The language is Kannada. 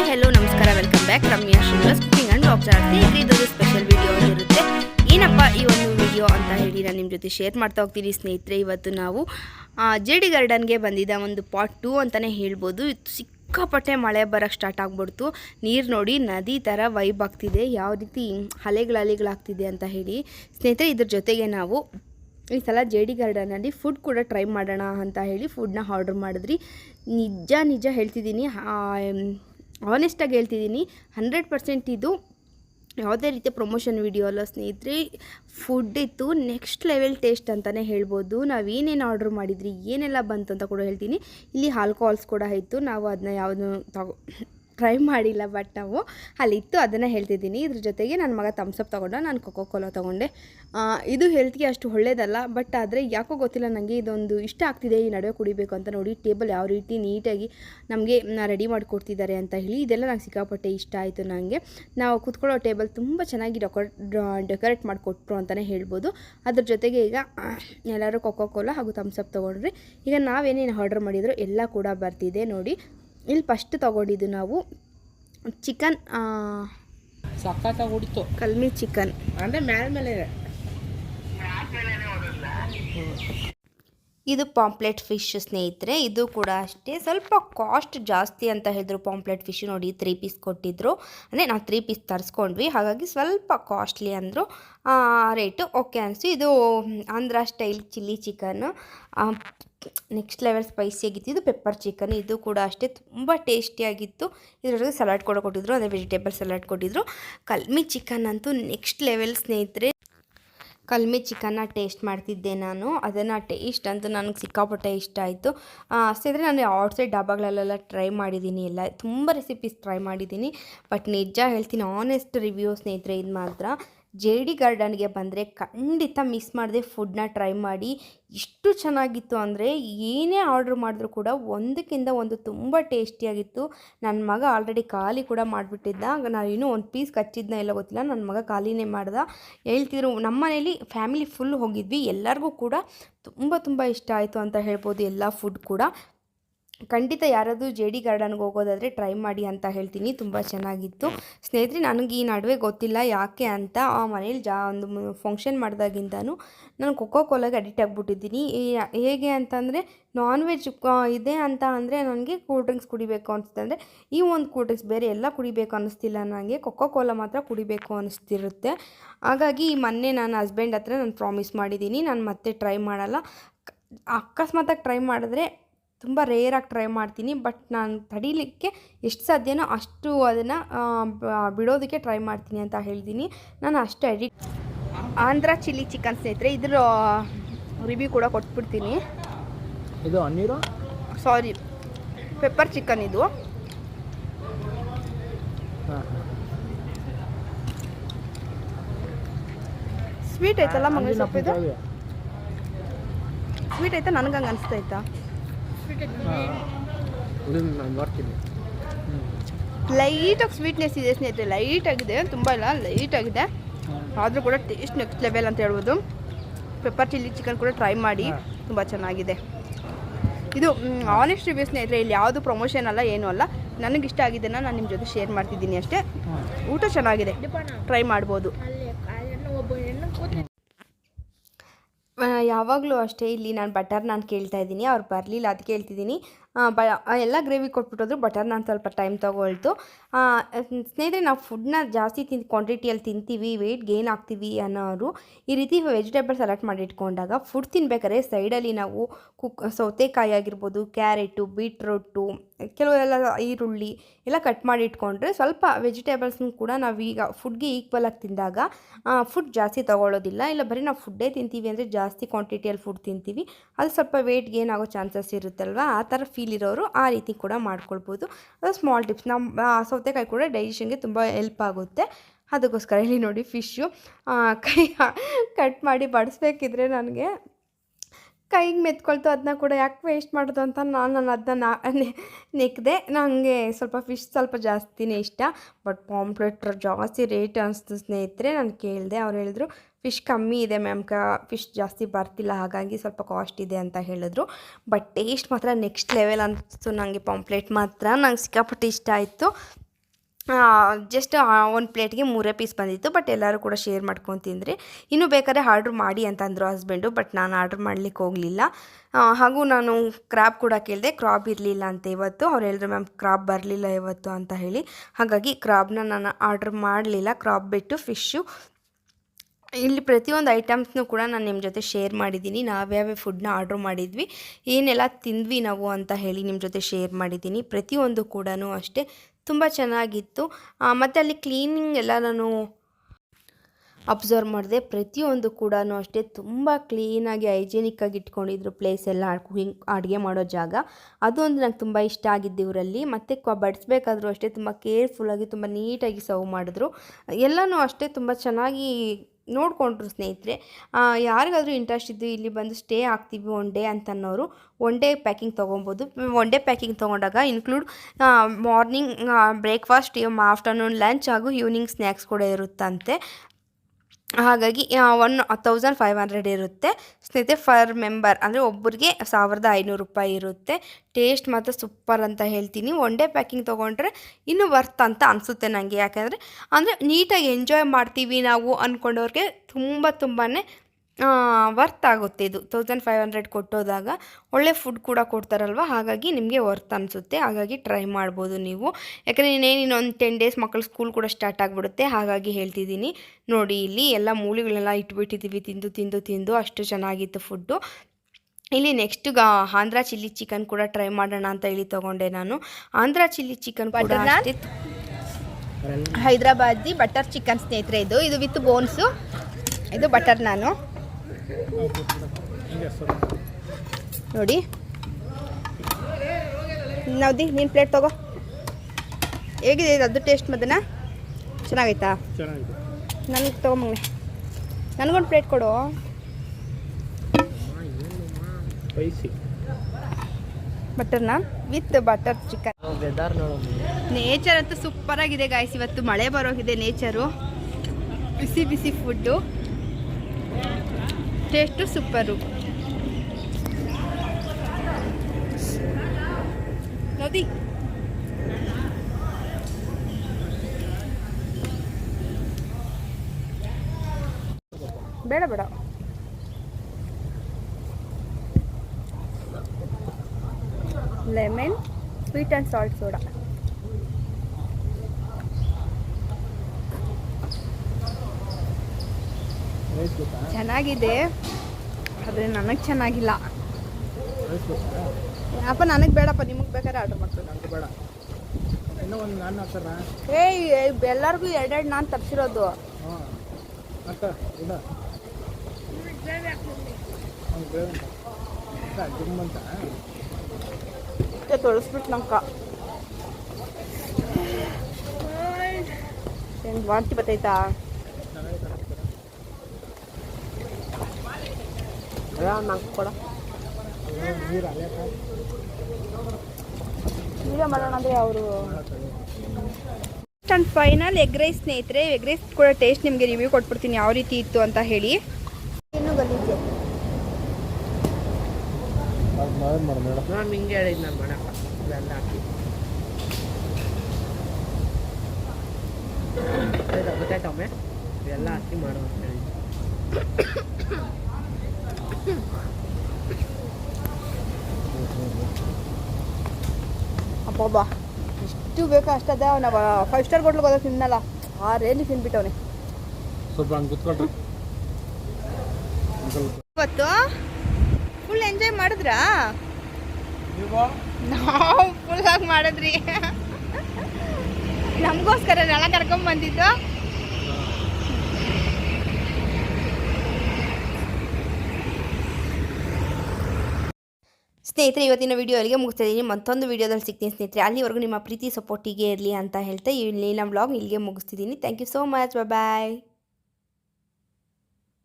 ಹಾಯ್ ಹೆಲೋ ನಮಸ್ಕಾರ welcome back Ramya Srinivas cooking and top ಇದು ಇದೊಂದು ಸ್ಪೆಷಲ್ ವಿಡಿಯೋ ಇರುತ್ತೆ ಏನಪ್ಪ ಈ ಒಂದು ವಿಡಿಯೋ ಅಂತ ಹೇಳಿ ನಾನು ನಿಮ್ಮ ಜೊತೆ ಶೇರ್ ಮಾಡ್ತಾ ಹೋಗ್ತೀನಿ ಸ್ನೇಹಿತರೆ. ಇವತ್ತು ನಾವು ಜೆ ಡಿ ಗಾರ್ಡನ್ಗೆ ಬಂದಿದ್ದ ಒಂದು ಪಾಟ್ ಟೂ ಅಂತಲೇ ಹೇಳ್ಬೋದು. ಸಿಕ್ಕಾಪಟ್ಟೆ ಮಳೆ ಬರೋಕ್ಕೆ ಸ್ಟಾರ್ಟ್ ಆಗ್ಬಿಡ್ತು. ನೀರು ನೋಡಿ ನದಿ ಥರ ವೈಬ್ ಆಗ್ತಿದೆ. ಯಾವ ರೀತಿ ಅಲೆಗಳಲೆಗಳಾಗ್ತಿದೆ ಅಂತ ಹೇಳಿ. ಸ್ನೇಹಿತರೆ, ಇದ್ರ ಜೊತೆಗೆ ನಾವು ಈ ಸಲ ಜೆ ಡಿ ಗಾರ್ಡನಲ್ಲಿ ಫುಡ್ ಕೂಡ ಟ್ರೈ ಮಾಡೋಣ ಅಂತ ಹೇಳಿ ಫುಡ್ನ ಆರ್ಡ್ರ್ ಮಾಡಿದ್ರಿ. ನಿಜ ನಿಜ ಹೇಳ್ತಿದ್ದೀನಿ. ಆನೆಸ್ಟಾಗಿ ಹೇಳ್ತಿದ್ದೀನಿ ಹಂಡ್ರೆಡ್ ಪರ್ಸೆಂಟ್ ಇದು ಯಾವುದೇ ರೀತಿಯ ಪ್ರಮೋಷನ್ ವಿಡಿಯೋ ಅಲ್ಲ ಸ್ನೇಹಿತರೆ. ಫುಡ್ ಇತ್ತು ನೆಕ್ಸ್ಟ್ ಲೆವೆಲ್ ಟೇಸ್ಟ್ ಅಂತಲೇ ಹೇಳ್ಬೋದು. ನಾವು ಏನೇನು ಆರ್ಡ್ರ್ ಮಾಡಿದ್ರಿ, ಏನೆಲ್ಲ ಬಂತು ಅಂತ ಕೂಡ ಹೇಳ್ತೀನಿ. ಇಲ್ಲಿ ಆಲ್ಕೋಹಾಲ್ಸ್ ಕೂಡ ಇತ್ತು. ನಾವು ಅದನ್ನ ಯಾವುದನ್ನು ತಗೋ ಟ್ರೈ ಮಾಡಿಲ್ಲ ಬಟ್ ನಾವು ಅಲ್ಲಿತ್ತು, ಅದನ್ನು ಹೇಳ್ತಿದ್ದೀನಿ. ಇದ್ರ ಜೊತೆಗೆ ನನ್ನ ಮಗ ತಮ್ಸಪ್ ತೊಗೊಂಡ, ನಾನು ಕೊಕೋ ಕೋಲೋ ತೊಗೊಂಡೆ ಇದು ಹೆಲ್ತ್ಗೆ ಅಷ್ಟು ಒಳ್ಳೇದಲ್ಲ ಬಟ್ ಆದರೆ ಯಾಕೋ ಗೊತ್ತಿಲ್ಲ ನನಗೆ ಇದೊಂದು ಇಷ್ಟ ಆಗ್ತಿದೆ, ಈ ನಡುವೆ ಕುಡಿಬೇಕು ಅಂತ ನೋಡಿ ಟೇಬಲ್ ಯಾವ ರೀತಿ ನೀಟಾಗಿ ನಮಗೆ ರೆಡಿ ಮಾಡಿಕೊಡ್ತಿದ್ದಾರೆ ಅಂತ ಹೇಳಿ, ಇದೆಲ್ಲ ನಂಗೆ ಸಿಕ್ಕಾಪಟ್ಟೆ ಇಷ್ಟ ಆಯಿತು ನನಗೆ ನಾವು ಕೂತ್ಕೊಳ್ಳೋ ಟೇಬಲ್ ತುಂಬ ಚೆನ್ನಾಗಿ ಡೆಕೋರೇಟ್ ಮಾಡಿಕೊಟ್ರು ಅಂತಲೇ ಹೇಳ್ಬೋದು. ಅದ್ರ ಜೊತೆಗೆ ಈಗ, ಎಲ್ಲರೂ ಕೊಕೋ ಕೋಲೋ ಹಾಗೂ ತಮ್ಸಪ್ ತೊಗೊಂಡ್ರಿ, ಈಗ ನಾವೇನೇನು ಆರ್ಡರ್ ಮಾಡಿದ್ರು, ಎಲ್ಲ ಕೂಡ ಬರ್ತಿದೆ ನೋಡಿ. ಇಲ್ಲಿ ಫಸ್ಟ್ ತಗೊಂಡಿದ್ದು ನಾವು ಚಿಕನ್ ಸಖತ್ತಾಗಿ ಹೊಡಿತು ಕಲ್ಮಿ ಚಿಕನ್ ಅಂದರೆ ಮೇಲೆ ಮೇಲೆ ಇದೆ. ಇದು ಪಾಂಪ್ಲೆಟ್ ಫಿಶ್ ಸ್ನೇಹಿತರೆ ಇದು ಕೂಡ ಅಷ್ಟೇ. ಸ್ವಲ್ಪ ಕಾಸ್ಟ್ ಜಾಸ್ತಿ ಅಂತ ಹೇಳಿದ್ರು ಪಾಂಪ್ಲೆಟ್ ಫಿಶ್ ನೋಡಿ ತ್ರೀ ಪೀಸ್ ಕೊಟ್ಟಿದ್ರು. ಅಂದರೆ ನಾವು ತ್ರೀ ಪೀಸ್ ತರಿಸ್ಕೊಂಡ್ವಿ. ಹಾಗಾಗಿ ಸ್ವಲ್ಪ ಕಾಸ್ಟ್ಲಿ ಅಂದರು. ರೇಟು ಓಕೆ ಅನಿಸ್ತು ಇದು Andhra style chilli chicken next level ಸ್ಪೈಸಿಯಾಗಿತ್ತು ಇದು ಪೆಪ್ಪರ್ ಚಿಕನ್. ಇದು ಕೂಡ ಅಷ್ಟೇ ತುಂಬ ಟೇಸ್ಟಿಯಾಗಿತ್ತು ಇದರೊಳಗೆ ಸಲಾಡ್ ಕೂಡ ಕೊಟ್ಟಿದ್ರು. ಅಂದರೆ ವೆಜಿಟೇಬಲ್ ಸಲಾಡ್ ಕೊಟ್ಟಿದ್ರು. ಕಲ್ಮಿ ಚಿಕನ್ ಅಂತೂ ನೆಕ್ಸ್ಟ್ ಲೆವೆಲ್ ಸ್ನೇಹಿತರೆ. ಕಲ್ಮಿ ಚಿಕನ್ನ ಟೇಸ್ಟ್ ಮಾಡ್ತಿದ್ದೆ ನಾನು. ಅದನ್ನು ಟೇಸ್ಟ್ ಅಂತೂ ನನಗೆ ಸಿಕ್ಕಾಪಟ್ಟೆ ಇಷ್ಟ ಆಯಿತು. ಅಷ್ಟಿದ್ರೆ ನಾನು ಔಟ್ಸೈಡ್ ಡಬ್ಬಗಳಲ್ಲೆಲ್ಲ ಟ್ರೈ ಮಾಡಿದ್ದೀನಿ ಎಲ್ಲ. ತುಂಬ ರೆಸಿಪೀಸ್ ಟ್ರೈ ಮಾಡಿದ್ದೀನಿ. ಬಟ್ ನಿಜ ಹೇಳ್ತೀನಿ ಆನೆಸ್ಟ್ ರಿವ್ಯೂ ಸ್ನೇಹಿತರೆ ಇದು ಮಾತ್ರ ಜೆ ಡಿ ಗಾರ್ಡನ್ಗೆ ಬಂದರೆ ಖಂಡಿತ ಮಿಸ್ ಮಾಡದೆ ಫುಡ್ನ ಟ್ರೈ ಮಾಡಿ. ಇಷ್ಟು ಚೆನ್ನಾಗಿತ್ತು ಅಂದರೆ ಏನೇ ಆರ್ಡ್ರ್ ಮಾಡಿದ್ರು ಕೂಡ ಒಂದಕ್ಕಿಂತ ಒಂದು ತುಂಬ ಟೇಸ್ಟಿಯಾಗಿತ್ತು ನನ್ನ ಮಗ ಆಲ್ರೆಡಿ ಖಾಲಿ ಕೂಡ ಮಾಡಿಬಿಟ್ಟಿದ್ದ. ನಾನು ಇನ್ನೂ ಒಂದು ಪೀಸ್ ಕಚ್ಚಿದ್ನ ಎಲ್ಲ ಗೊತ್ತಿಲ್ಲ. ನನ್ನ ಮಗ ಖಾಲಿನೇ ಮಾಡ್ದ. ಹೇಳ್ತಿದ್ರು ನಮ್ಮ ಮನೇಲಿ ಫ್ಯಾಮಿಲಿ ಫುಲ್ ಹೋಗಿದ್ವಿ. ಎಲ್ಲರಿಗೂ ಕೂಡ ತುಂಬ ತುಂಬ ಇಷ್ಟ ಆಯಿತು ಅಂತ ಹೇಳ್ಬೋದು ಎಲ್ಲ ಫುಡ್ ಕೂಡ. ಖಂಡಿತ ಯಾರಾದರೂ ಜೆ ಡಿ ಗಾರ್ಡನ್ಗೆ ಹೋಗೋದಾದರೆ ಟ್ರೈ ಮಾಡಿ ಅಂತ ಹೇಳ್ತೀನಿ. ತುಂಬ ಚೆನ್ನಾಗಿತ್ತು. ಸ್ನೇಹಿತರೆ, ನನಗೆ ಈ ನಡುವೆ ಗೊತ್ತಿಲ್ಲ ಯಾಕೆ ಅಂತ. ಆ ಮನೇಲಿ ಜಾ ಒಂದು ಫಂಕ್ಷನ್ ಮಾಡಿದಾಗಿಂದನೂ ನಾನು ಕೊಕ್ಕೋ ಕೋಲಾಗೆ ಅಡಿಕ್ಟ್ ಆಗಿಬಿಟ್ಟಿದ್ದೀನಿ ಹೇಗೆ ಅಂತಂದರೆ ನಾನ್ ವೆಜ್ ಇದೆ ಅಂತ ಅಂದರೆ ನನಗೆ ಕೂಲ್ ಡ್ರಿಂಕ್ಸ್ ಕುಡಿಬೇಕು ಅನಿಸ್ತಂದರೆ ಈ ಒಂದು ಕೂಲ್ ಡ್ರಿಂಕ್ಸ್ ಬೇರೆ ಎಲ್ಲ ಕುಡಿಬೇಕು ಅನ್ನಿಸ್ತಿಲ್ಲ ನನಗೆ. ಕೊಕ್ಕೋ ಕೋಲಾ ಮಾತ್ರ ಕುಡಿಬೇಕು ಅನ್ನಿಸ್ತಿರುತ್ತೆ ಹಾಗಾಗಿ ಮೊನ್ನೆ ನಾನು ಹಸ್ಬೆಂಡ್ ಹತ್ರ ನಾನು ಪ್ರಾಮಿಸ್ ಮಾಡಿದ್ದೀನಿ. ನಾನು ಮತ್ತೆ ಟ್ರೈ ಮಾಡಲ್ಲ. ಅಕಸ್ಮಾತಾಗಿ ಟ್ರೈ ಮಾಡಿದ್ರೆ ತುಂಬ ರೇರಾಗಿ ಟ್ರೈ ಮಾಡ್ತೀನಿ ಬಟ್ ನಾನು ತಡಿಲಿಕ್ಕೆ ಎಷ್ಟು ಸಾಧ್ಯನೋ ಅಷ್ಟು ಅದನ್ನು ಬಿಡೋದಕ್ಕೆ ಟ್ರೈ ಮಾಡ್ತೀನಿ ಅಂತ ಹೇಳ್ತೀನಿ. ನಾನು ಅಷ್ಟು ಎಡಿಟ್ ಆಂಧ್ರ ಚಿಲ್ಲಿ ಚಿಕನ್ ಸ್ನೇಹಿತರೆ ಇದ್ರ ರಿವ್ಯೂ ಕೂಡ ಕೊಟ್ಬಿಡ್ತೀನಿ. ಇದು ಅನ್ನೀರು ಸಾರಿ ಪೆಪ್ಪರ್ ಚಿಕನ್ ಇದು. ಸ್ವೀಟ್ ಐತಲ್ಲ ಮಂಗ ಇದು? ಸ್ವೀಟ್ ಐತಾ ನನಗೆ ಹಂಗೆ ಅನಿಸ್ತೈತಾ ನಾನು ನೋಡ್ತೀನಿ. ಲೈಟಾಗಿ ಸ್ವೀಟ್ನೆಸ್ ಇದೆ ಸ್ನೇಹಿತರೆ ಲೈಟ್ ಆಗಿದೆ ತುಂಬ ಇಲ್ಲ ಲೈಟ್ ಆಗಿದೆ ಆದರೂ ಕೂಡ ಟೇಸ್ಟ್ ನೆಕ್ಸ್ಟ್ ಲೆವೆಲ್ ಅಂತ ಹೇಳ್ಬೋದು. ಪೆಪ್ಪರ್ ಚಿಲ್ಲಿ ಚಿಕನ್ ಕೂಡ ಟ್ರೈ ಮಾಡಿ. ತುಂಬ ಚೆನ್ನಾಗಿದೆ. ಇದು ಆನೆಸ್ಟ್ ರಿವ್ಯೂ ಸ್ನೇಹಿತರೆ ಇಲ್ಲಿ ಯಾವುದು ಪ್ರಮೋಷನ್ ಅಲ್ಲ ಏನೂ ಅಲ್ಲ. ನನಗಿಷ್ಟ ಇಷ್ಟ ಆಗಿದ್ದನ್ನು ನಾನು ನಿಮ್ಮ ಜೊತೆ ಶೇರ್ ಮಾಡ್ತಿದ್ದೀನಿ ಅಷ್ಟೇ. ಊಟ ಚೆನ್ನಾಗಿದೆ. ಟ್ರೈ ಮಾಡ್ಬೋದು ಆ, ಯಾವಾಗಲೂ ಅಷ್ಟೇ ಇಲ್ಲಿ ನಾನು ಬಟರ್ ನಾನು ಕೇಳ್ತಾ ಇದ್ದೀನಿ ಅವ್ರು ಬರಲಿಲ್ಲ ಅದು ಕೇಳ್ತಿದ್ದೀನಿ. ಬ ಎಲ್ಲ ಗ್ರೇವಿ ಕೊಟ್ಬಿಟ್ಟೋದ್ರು ಬಟರ್ ನಾನು ಸ್ವಲ್ಪ ಟೈಮ್ ತೊಗೊಳ್ತು. ಸ್ನೇಹಿತರೆ, ನಾವು ಫುಡ್ನ ಜಾಸ್ತಿ ತಿನ್ ಕ್ವಾಂಟಿಟಿಯಲ್ಲಿ ತಿಂತೀವಿ ವೆಯ್ಟ್ ಗೇನ್ ಆಗ್ತೀವಿ ಅನ್ನೋರು ಈ ರೀತಿ ವೆಜಿಟೇಬಲ್ ಸೆಲೆಕ್ಟ್ ಮಾಡಿ ಇಟ್ಕೊಂಡಾಗ ಫುಡ್ ತಿನ್ಬೇಕಾದ್ರೆ ಸೈಡಲ್ಲಿ ನಾವು ಕುಕ್ ಸೌತೆಕಾಯಿ ಆಗಿರ್ಬೋದು ಕ್ಯಾರೆಟು ಬೀಟ್ರೂಟು ಕೆಲವೆಲ್ಲ ಈರುಳ್ಳಿ ಎಲ್ಲ ಕಟ್ ಮಾಡಿ ಇಟ್ಕೊಂಡ್ರೆ ಸ್ವಲ್ಪ ವೆಜಿಟೇಬಲ್ಸ್ನ ಕೂಡ ನಾವು ಈಗ ಫುಡ್ಗೆ ಈಕ್ವಲ್ ಆಗಿ ತಿಂದಾಗ ಫುಡ್ ಜಾಸ್ತಿ ತೊಗೊಳ್ಳೋದಿಲ್ಲ. ಇಲ್ಲ, ಬರೀ ನಾವು ಫುಡ್ಡೇ ತಿಂತೀವಿ ಅಂದರೆ ಜಾಸ್ತಿ ಕ್ವಾಂಟಿಟಿಯಲ್ಲಿ ಫುಡ್ ತಿಂತೀವಿ. ಅದು ಸ್ವಲ್ಪ ವೆಯ್ಟ್ ಗೇನ್ ಆಗೋ ಚಾನ್ಸಸ್ ಇರುತ್ತಲ್ವ? ಆ ಥರ ಫೀಲ್ ಇರೋರು ಆ ರೀತಿ ಕೂಡ ಮಾಡ್ಕೊಳ್ಬೋದು. ಅದು ಸ್ಮಾಲ್ ಟಿಪ್ಸ್ ನಮ್ಮ ಸೌತೆಕಾಯಿ ಕೂಡ ಡೈಜೆಷನ್ಗೆ ತುಂಬ ಹೆಲ್ಪ್ ಆಗುತ್ತೆ. ಅದಕ್ಕೋಸ್ಕರ ಇಲ್ಲಿ ನೋಡಿ ಫಿಶ್ಶು ಕೈ ಕಟ್ ಮಾಡಿ ಬಡಿಸ್ಬೇಕಿದ್ರೆ ನನಗೆ ಕೈಗೆ ಮೆತ್ಕೊಳ್ತು ಅದನ್ನ ಕೂಡ ಯಾಕೆ ವೇಸ್ಟ್ ಮಾಡೋದು ಅಂತ ನಾನು ನಾನು ಅದನ್ನ ನೆಕ್ದೆ. ನನಗೆ ಸ್ವಲ್ಪ ಫಿಶ್ ಸ್ವಲ್ಪ ಜಾಸ್ತಿನೇ ಇಷ್ಟ ಬಟ್ ಪಾಂಪ್ಲೆಟ್ ಜಾಸ್ತಿ ರೇಟ್ ಅನಿಸ್ತು ಸ್ನೇಹಿತರೆ, ನಾನು ಕೇಳಿದೆ. ಅವ್ರು ಹೇಳಿದ್ರು ಫಿಶ್ ಕಮ್ಮಿ ಇದೆ ಮ್ಯಾಮ್ ಕ ಫಿಶ್ ಜಾಸ್ತಿ ಬರ್ತಿಲ್ಲ, ಹಾಗಾಗಿ ಸ್ವಲ್ಪ ಕಾಸ್ಟ್ ಇದೆ ಅಂತ ಹೇಳಿದ್ರು. ಬಟ್ ಟೇಸ್ಟ್ ಮಾತ್ರ ನೆಕ್ಸ್ಟ್ ಲೆವೆಲ್ ಅನಿಸ್ತು ನನಗೆ ಪಾಂಪ್ಲೆಟ್ ಮಾತ್ರ. ನಂಗೆ ಸಿಕ್ಕಾಪಟ್ಟೆ ಇಷ್ಟ ಆಯಿತು. ಜಸ್ಟ್ ಒಂದು ಪ್ಲೇಟ್ಗೆ ಮೂರೇ ಪೀಸ್ ಬಂದಿತ್ತು ಬಟ್ ಎಲ್ಲರೂ ಕೂಡ ಶೇರ್ ಮಾಡ್ಕೊಂಡು ತಿಂದರೆ. ಇನ್ನೂ ಬೇಕಾದ್ರೆ ಆರ್ಡ್ರ್ ಮಾಡಿ ಅಂತ ಅಂದರು ಹಸ್ಬೆಂಡು ಬಟ್ ನಾನು ಆರ್ಡ್ರ್ ಮಾಡ್ಲಿಕ್ಕೆ ಹೋಗಲಿಲ್ಲ. ಹಾಗೂ ನಾನು ಕ್ರಾಬ್ ಕೂಡ ಕೇಳಿದೆ ಕ್ರಾಬ್ ಇರಲಿಲ್ಲ ಅಂತ ಇವತ್ತು. ಅವ್ರು ಹೇಳಿದ್ರು ಮ್ಯಾಮ್ ಕ್ರಾಬ್ ಬರಲಿಲ್ಲ ಇವತ್ತು ಅಂತ ಹೇಳಿ. ಹಾಗಾಗಿ ಕ್ರಾಬ್ನ ನಾನು ಆರ್ಡ್ರ್ ಮಾಡಲಿಲ್ಲ ಕ್ರಾಬ್ ಬಿಟ್ಟು ಫಿಶ್ಶು ಇಲ್ಲಿ ಪ್ರತಿಯೊಂದು ಐಟಮ್ಸ್ನೂ ಕೂಡ ನಾನು ನಿಮ್ಮ ಜೊತೆ ಶೇರ್ ಮಾಡಿದ್ದೀನಿ. ನಾವ್ಯಾವ ಫುಡ್ನ ಆರ್ಡ್ರ್ ಮಾಡಿದ್ವಿ, ಏನೆಲ್ಲ ತಿಂದ್ವಿ ನಾವು ಅಂತ ಹೇಳಿ ನಿಮ್ಮ ಜೊತೆ ಶೇರ್ ಮಾಡಿದ್ದೀನಿ. ಪ್ರತಿಯೊಂದು ಕೂಡ ಅಷ್ಟೇ. ತುಂಬ ಚೆನ್ನಾಗಿತ್ತು. ಮತ್ತು ಅಲ್ಲಿ ಕ್ಲೀನಿಂಗ್ ಎಲ್ಲ ನಾನು ಅಬ್ಸರ್ವ್ ಮಾಡಿದೆ. ಪ್ರತಿಯೊಂದು ಕೂಡ ಅಷ್ಟೇ ತುಂಬ ಕ್ಲೀನಾಗಿ ಹೈಜೆನಿಕ್ಕಾಗಿ ಇಟ್ಕೊಂಡಿದ್ರು ಪ್ಲೇಸ್ ಎಲ್ಲ ಕುಕಿಂಗ್ ಅಡುಗೆ ಮಾಡೋ ಜಾಗ. ಅದು ಒಂದು ನಂಗೆ ತುಂಬ ಇಷ್ಟ ಆಗಿದ್ದು ಇವರಲ್ಲಿ. ಮತ್ತು ಕ ಬಡಿಸ್ಬೇಕಾದ್ರೂ ಅಷ್ಟೇ ತುಂಬ ಕೇರ್ಫುಲ್ಲಾಗಿ ತುಂಬ ನೀಟಾಗಿ ಸರ್ವ್ ಮಾಡಿದ್ರು. ಎಲ್ಲನೂ ಅಷ್ಟೇ ತುಂಬ ಚೆನ್ನಾಗಿ ನೋಡಿಕೊಂಡ್ರು ಸ್ನೇಹಿತರೆ ಯಾರಿಗಾದರೂ ಇಂಟ್ರೆಸ್ಟ್ ಇದ್ದು ಇಲ್ಲಿ ಬಂದು ಸ್ಟೇ ಆಗ್ತೀವಿ ಒನ್ ಡೇ ಅಂತ ಅನ್ನೋರು ಒನ್ ಡೇ ಪ್ಯಾಕಿಂಗ್ ತೊಗೊಬೋದು. ಒನ್ ಡೇ ಪ್ಯಾಕಿಂಗ್ ತೊಗೊಂಡಾಗ include morning breakfast afternoon lunch ಹಾಗೂ ಈವ್ನಿಂಗ್ ಸ್ನ್ಯಾಕ್ಸ್ ಕೂಡ ಇರುತ್ತಂತೆ. ಹಾಗಾಗಿ ಒನ್ ತೌಸಂಡ್ ಫೈವ್ ಹಂಡ್ರೆಡ್ ಇರುತ್ತೆ. ಸ್ನೇಹಿತರೆ ಫರ್ ಮೆಂಬರ್ ಅಂದರೆ ಒಬ್ಬರಿಗೆ ಸಾವಿರದ ಐನೂರು ರೂಪಾಯಿ ಇರುತ್ತೆ. ಟೇಸ್ಟ್ ಮಾತ್ರ ಸೂಪರ್ ಅಂತ ಹೇಳ್ತೀನಿ. ಒನ್ ಡೇ ಪ್ಯಾಕಿಂಗ್ ತೊಗೊಂಡ್ರೆ ಇನ್ನೂ ವರ್ತ್ ಅಂತ ಅನಿಸುತ್ತೆ ನನಗೆ ಯಾಕೆಂದರೆ, ಅಂದರೆ ನೀಟಾಗಿ ಎಂಜಾಯ್ ಮಾಡ್ತೀವಿ ನಾವು ಅಂದ್ಕೊಂಡವ್ರಿಗೆ ತುಂಬ ತುಂಬಾ ವರ್ತ್ ಆಗುತ್ತೆ ಇದು. ತೌಸಂಡ್ ಫೈವ್ ಹಂಡ್ರೆಡ್ ಕೊಟ್ಟೋದಾಗ ಒಳ್ಳೆ ಫುಡ್ ಕೂಡ ಕೊಡ್ತಾರಲ್ವ? ಹಾಗಾಗಿ ನಿಮಗೆ ವರ್ತ್ ಅನಿಸುತ್ತೆ. ಹಾಗಾಗಿ ಟ್ರೈ ಮಾಡ್ಬೋದು ನೀವು. ಯಾಕಂದರೆ ಇನ್ನೇನು ಇನ್ನೊಂದು ಟೆನ್ ಡೇಸ್ ಮಕ್ಕಳು ಸ್ಕೂಲ್ ಕೂಡ ಸ್ಟಾರ್ಟ್ ಆಗಿಬಿಡುತ್ತೆ. ಹಾಗಾಗಿ ಹೇಳ್ತಿದ್ದೀನಿ. ನೋಡಿ ಇಲ್ಲಿ ಎಲ್ಲ ಮೂಲಿಗಳೆಲ್ಲ ಇಟ್ಬಿಟ್ಟಿದ್ದೀವಿ ತಿಂದು ತಿಂದು ತಿಂದು ಅಷ್ಟು ಚೆನ್ನಾಗಿತ್ತು ಫುಡ್ಡು ಇಲ್ಲಿ ನೆಕ್ಸ್ಟ್ ಗಾ ಆಂಧ್ರ ಚಿಲ್ಲಿ ಚಿಕನ್ ಕೂಡ ಟ್ರೈ ಮಾಡೋಣ ಅಂತ ಹೇಳಿ ತೊಗೊಂಡೆ ನಾನು. Andhra chilli chicken butter? Hyderabadi butter chicken ಸ್ನೇಹಿತರೆ ಇದು. ಇದು ವಿತ್ ಬೋನ್ಸು ಇದು ಬಟರ್ ನಾನು. ನೋಡಿ. ನಾವ್ದಿ ನೀನು ಪ್ಲೇಟ್ ತಗೋ. ಹೇಗಿದೆ ಇದು ಅದು ಟೇಸ್ಟ್ ಮದನ? ಚೆನ್ನಾಗೈತಾ? ನನಗೆ ತಗೊಂಬ ನನಗೊಂದು ಪ್ಲೇಟ್ ಕೊಡು. ಬಟರ್ನ butter naan with butter chicken nature ಅಂತೂ ಸೂಪರ್ ಆಗಿದೆ ಗಾಯ್ಸ್ ಇವತ್ತು ಮಳೆ ಬರೋಗಿದೆ ನೇಚರು ಬಿಸಿ ಬಿಸಿ ಫುಡ್ಡು ಟೇಸ್ಟು ಸೂಪರು. ನದಿ. ಬೇಡ ಬೇಡ. Lemon sweet and salt soda rice ಗೊತ್ತಾ ಚೆನ್ನಾಗಿದೆ. ಆದರೆ ನನಗೆ ಚೆನ್ನಾಗಿಲ್ಲ. ಅಪ್ಪ ನನಗೆ ಬೇಡಪ್ಪ ನಿಮಗೆ ಬೇಕಾದ್ರೆ ಆರ್ಡರ್ ಮಾಡ್ತೀನಿ. ನನಗೆ ಬೇಡ. ಏಯ್ ಎಲ್ಲರಿಗೂ ಎರಡೆರಡು ನಾನು ಅಂತ? ತೊಳಸ್ಬಿಟ್ಟು ನಂಕ ಹೆಂಗೆ ಬತ್ತೈತಾ ಅಲ್ಲ ನಂಗೆ ಕೊಡ ಈಗ ಮಾಡೋಣ ಅಂದರೆ ಅವರು ಆ್ಯಂಡ್ ಫೈನಲ್ ಎಗ್ ರೈಸ್ ಸ್ನೇಹಿತರೆ ಎಗ್ ರೈಸ್ ಕೂಡ ಟೇಸ್ಟ್ ನಿಮಗೆ ರಿವ್ಯೂ ಕೊಟ್ಬಿಡ್ತೀನಿ ಯಾವ ರೀತಿ ಇತ್ತು ಅಂತ ಹೇಳಿ. ಏನು ಗಲೀಜೆ? ನಾನು ಹಿಂಗೆ ಹೇಳಿದ್ದು ನಾನು ಮಾಡಕ್ಕ ಇವೆಲ್ಲ ಹಾಕಿ ಗೊತ್ತಾಯ್ತಮ್ಮೆ ಇವೆಲ್ಲ ಹಾಕಿ ಮಾಡು ಅಂತ ಹೇಳಿದ್ದು ಅಬ್ಬಬ್ಬ. ಎಷ್ಟು ಬೇಕೋ ಅಷ್ಟದ ನಾವು ಫೈವ್ ಸ್ಟಾರ್ ಹೋಟ್ಲಿಗೆ ಹೋದಾಗ ತಿನ್ನಲ್ಲ ಆ ರೇಂಜ್ ತಿನ್ಬಿಟ್ಟವನೆ. ಸ್ವಲ್ಪ ಇವತ್ತು ಫುಲ್ ಎಂಜಾಯ್ ಮಾಡಿದ್ರಾ? ನೀವು? ನಾವು ಫುಲ್ ಆಗಿ ಮಾಡಿದ್ರಿ. ನಮಗೋಸ್ಕರ ನೆಲ ಕರ್ಕೊಂಡ್ ಬಂದಿದ್ದು ಸ್ನೇಹಿತರೆ, ಇವತ್ತಿನ ವಿಡಿಯೋ ಅಲ್ಲಿಗೆ ಮುಗಿಸ್ತಾ ಇದ್ದೀನಿ ಮತ್ತೊಂದು ವಿಡಿಯೋದಲ್ಲಿ ಸಿಗ್ತೀನಿ ಸ್ನೇಹಿತರೆ. ಅಲ್ಲಿವರೆಗೂ ನಿಮ್ಮ ಪ್ರೀತಿ ಸಪೋರ್ಟಿಗೆ ಇರಲಿ ಅಂತ ಹೇಳ್ತಾ ಇಲ್ಲಿ ನಮ್ಮ ವ್ಲಾಗ್ ಇಲ್ಲಿಗೆ ಮುಗಿಸ್ತಿದ್ದೀನಿ. Thank you so much bye